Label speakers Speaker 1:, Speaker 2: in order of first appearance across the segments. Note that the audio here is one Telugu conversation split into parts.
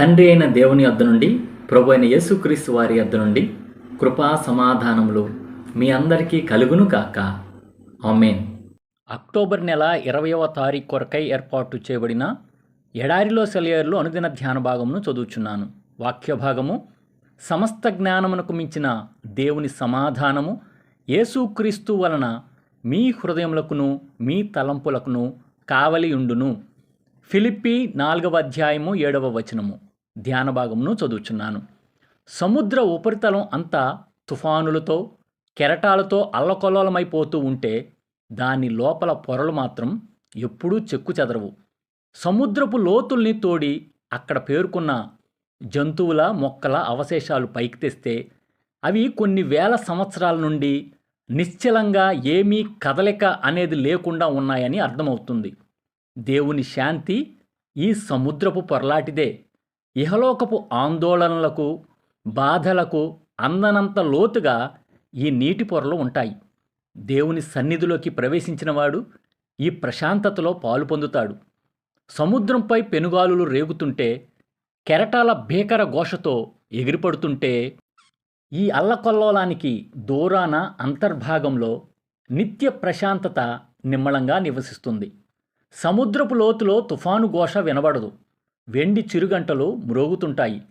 Speaker 1: తండ్రి అయిన దేవుని వద్ద నుండి ప్రభు అయిన యేసుక్రీస్తు వారి వద్ద నుండి కృపా సమాధానములు మీ అందరికీ కలుగును కాక ఆమెన్. అక్టోబర్ నెల ఇరవయవ తారీఖు కొరకై ఏర్పాటు చేయబడిన ఎడారిలో సెలయర్లు అనుదిన ధ్యాన భాగమును చదువుచున్నాను. వాక్య భాగము సమస్త జ్ఞానమునకు మించిన దేవుని సమాధానము యేసుక్రీస్తు వలన మీ హృదయములకును మీ తలంపులకును కావలియుండును. ఫిలిప్పి నాలుగవ అధ్యాయము ఏడవ వచనము. ధ్యాన భాగమును చదువుచున్నాను. సముద్ర ఉపరితలం అంతా తుఫానులతో కెరటాలతో అల్లకొల్లోలమైపోతూ ఉంటే దాని లోపల పొరలు మాత్రం ఎప్పుడూ చెక్కు చెదరవు. సముద్రపు లోతుల్ని తోడి అక్కడ పేర్కొన్న జంతువుల మొక్కల అవశేషాలు పైకి తెస్తే అవి కొన్ని వేల సంవత్సరాల నుండి నిశ్చలంగా ఏమీ కదలిక అనేది లేకుండా ఉన్నాయని అర్థమవుతుంది. దేవుని శాంతి ఈ సముద్రపు పొరలాటిదే. ఇహలోకపు ఆందోళనలకు బాధలకు అందనంత లోతుగా ఈ నీటి పొరలు ఉంటాయి. దేవుని సన్నిధిలోకి ప్రవేశించినవాడు ఈ ప్రశాంతతలో పాలు పొందుతాడు. సముద్రంపై పెనుగాలులు రేగుతుంటే కెరటాల భీకర ఘోషతో ఎగిరిపడుతుంటే ఈ అల్లకొల్లోలానికి దూరాన అంతర్భాగంలో నిత్య ప్రశాంతత నిమ్మళంగా నివసిస్తుంది. సముద్రపు లోతులో తుఫాను ఘోష వినబడదు. వెండి చిరుగంటలు మ్రోగుతుంటాయి.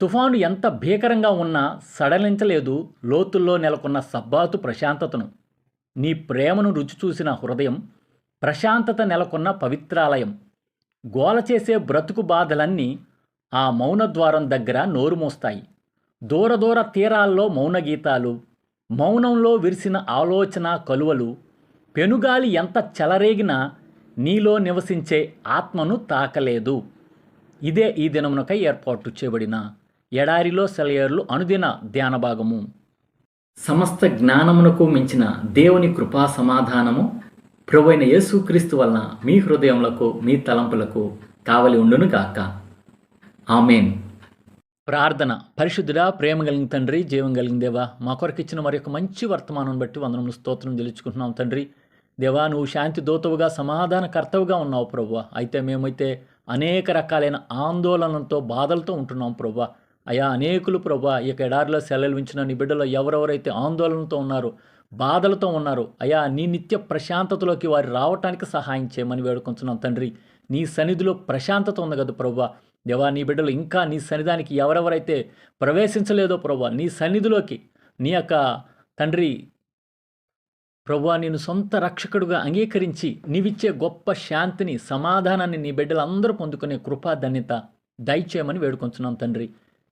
Speaker 1: తుఫాను ఎంత భీకరంగా ఉన్నా సడలించలేదు లోతుల్లో నెలకొన్న సబ్బాతు ప్రశాంతతను. నీ ప్రేమను రుచి చూసిన హృదయం ప్రశాంతత నెలకొన్న పవిత్రాలయం. గోల చేసే బ్రతుకు బాధలన్నీ ఆ మౌనద్వారం దగ్గర నోరు మోస్తాయి దూర దూర తీరాల్లో మౌనగీతాలు మౌనంలో విరిసిన ఆలోచన కలువలు పెనుగాలి ఎంత చెలరేగినా నీలో నివసించే ఆత్మను తాకలేదు. ఇదే ఈ దినమునకై ఏర్పాటు చేయబడిన ఎడారిలో సెలయేర్లు అనుదిన ధ్యాన భాగము. సమస్త జ్ఞానమునకు మించిన దేవుని కృపా సమాధానము ప్రభువైన యేసుక్రీస్తు వలన మీ హృదయములకు మీ తలంపులకు కావలి ఉండును గాక. ఆమెన్. ప్రార్థన. పరిశుద్ధుడా ప్రేమ కలిగిన తండ్రి జీవం కలిగిన దేవా మా కొరకు ఇచ్చిన మరి యొక్క మంచి వర్తమానం బట్టి వందనములు స్తోత్రం తెలుసుకుంటున్నాం తండ్రి. దేవా నువ్వు శాంతి దూతవుగా సమాధాన కర్తవుగా ఉన్నావు ప్రభు అయితే మేమైతే అనేక రకాలైన ఆందోళనలతో బాధలతో ఉంటున్నాం ప్రభా. అయా అనేకులు ప్రభు ఈ యొక్క ఎడారిలో సెలవించిన నీ బిడ్డలో ఎవరెవరైతే ఆందోళనతో ఉన్నారో బాధలతో ఉన్నారు అయా నీ నిత్య ప్రశాంతతలోకి వారు రావటానికి సహాయం చేయమని వేడుకుంటున్నాం తండ్రి. నీ సన్నిధిలో ప్రశాంతత ఉంది కదా ప్రభా. దేవా నీ బిడ్డలు ఇంకా నీ సన్నిధానికి ఎవరెవరైతే ప్రవేశించలేదో ప్రభా నీ సన్నిధిలోకి నీ యొక్క తండ్రి ప్రభువా నేను సొంత రక్షకుడుగా అంగీకరించి నీవిచ్చే గొప్ప శాంతిని సమాధానాన్ని నీ బిడ్డలందరూ పొందుకునే కృపా ధన్యత దయచేయమని వేడుకొంచున్నాం తండ్రి.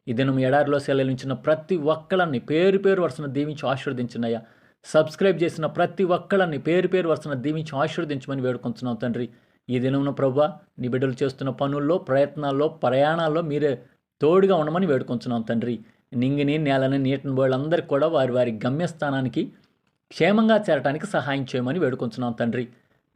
Speaker 1: ఈ దినం ఎడారిలో సెలవించిన ప్రతి ఒక్కళ్ళని పేరు పేరు వరుసన దీవించి ఆశీర్వదించినయ్యా. సబ్స్క్రైబ్ చేసిన ప్రతి ఒక్కళ్ళని పేరు పేరు వరుసన దీవించి ఆశీర్వదించమని వేడుకొంచున్నాం తండ్రి. ఈ దినమున ప్రభు నీ బిడ్డలు చేస్తున్న పనుల్లో ప్రయత్నాల్లో ప్రయాణాల్లో మీరే తోడుగా ఉండమని వేడుకొంచున్నాం తండ్రి. నింగిని నేలని నీటిని వాళ్ళందరికీ కూడా వారి వారి గమ్యస్థానానికి క్షేమంగా చేరటానికి సహాయం చేయమని వేడుకొంచున్నాం తండ్రి.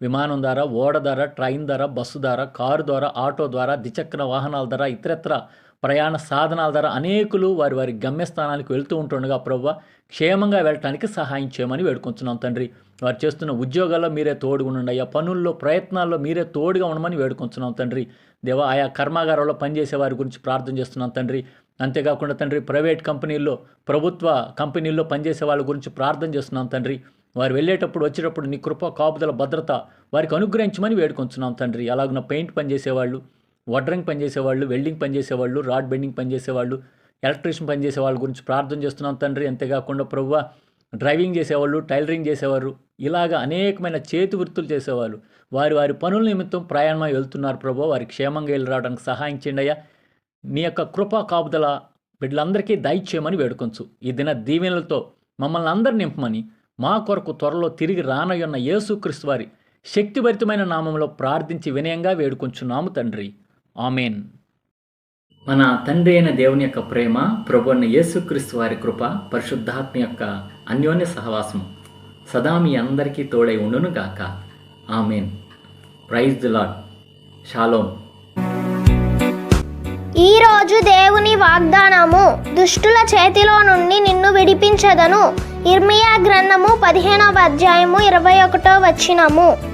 Speaker 1: విమానం ద్వారా ఓడ ద్వారా ట్రైన్ ద్వారా బస్సు ద్వారా కారు ద్వారా ఆటో ద్వారా ద్విచక్ర వాహనాల ద్వారా ఇతరత్ర ప్రయాణ సాధనాల ద్వారా అనేకులు వారి వారి గమ్యస్థానానికి వెళ్తూ ఉంటుండగా ప్రభు క్షేమంగా వెళ్ళటానికి సహాయం చేయమని వేడుకొంచున్నాం తండ్రి. వారు చేస్తున్న ఉద్యోగాల్లో మీరే తోడుగా ఉండండి. అయ్యా పనుల్లో ప్రయత్నాల్లో మీరే తోడుగా ఉండమని వేడుకుంటున్నాం తండ్రి. దేవా ఆయా కర్మాగారంలో పనిచేసే వారి గురించి ప్రార్థన చేస్తున్నాం తండ్రి. అంతేకాకుండా తండ్రి ప్రైవేట్ కంపెనీల్లో ప్రభుత్వ కంపెనీల్లో పనిచేసే వాళ్ళ గురించి ప్రార్థన చేస్తున్నాం తండ్రి. వారు వెళ్ళేటప్పుడు వచ్చేటప్పుడు నీ కృప కాపుదల భద్రత వారికి అనుగ్రహించమని వేడుకొంచున్నాం తండ్రి. అలాగున్న పెయింట్ పనిచేసేవాళ్ళు వడ్రింగ్ పనిచేసేవాళ్ళు వెల్డింగ్ పనిచేసేవాళ్ళు రాడ్ బెండింగ్ పనిచేసేవాళ్ళు ఎలక్ట్రీషియన్ పనిచేసే వాళ్ళ గురించి ప్రార్థన చేస్తున్నాం తండ్రి. అంతేకాకుండా ప్రభువ డ్రైవింగ్ చేసేవాళ్ళు టైలరింగ్ చేసేవారు ఇలాగ అనేకమైన చేతి వృత్తులు చేసేవాళ్ళు. వారి వారి పనుల నిమిత్తం ప్రయాణమై వెళ్తున్నారు ప్రభు వారి క్షేమంగా వెళ్ళి రావడానికి సహాయం చేయండి అయ్యా. నీ యొక్క కృపా కాపుదల బిడ్డలందరికీ దయచేయమని వేడుకొంచు. ఈ దిన దీవెనలతో మమ్మల్ని అందరు నింపమని మా కొరకు త్వరలో తిరిగి రానయ్యున్న యేసుక్రీస్తు వారి శక్తిభరితమైన నామంలో ప్రార్థించి వినయంగా వేడుకొంచున్నాము తండ్రి. ఆమెన్. మన తండ్రి అయిన దేవుని యొక్క ప్రేమ ప్రభు అయిన యేసుక్రీస్తు వారి కృప పరిశుద్ధాత్మ యొక్క అన్యోన్య సహవాసం సదా మీ అందరికీ తోడై ఉండును గాక. ఆమెన్. ప్రైజ్ ది లాడ్ షాలోమ్
Speaker 2: ఈ రోజు దేవుని వాగ్దానము దుష్టుల చేతిలో నుండి నిన్ను విడిపించదను. ఇర్మియా గ్రంథము పదిహేనవ అధ్యాయము ఇరవై ఒకటో వచ్చినము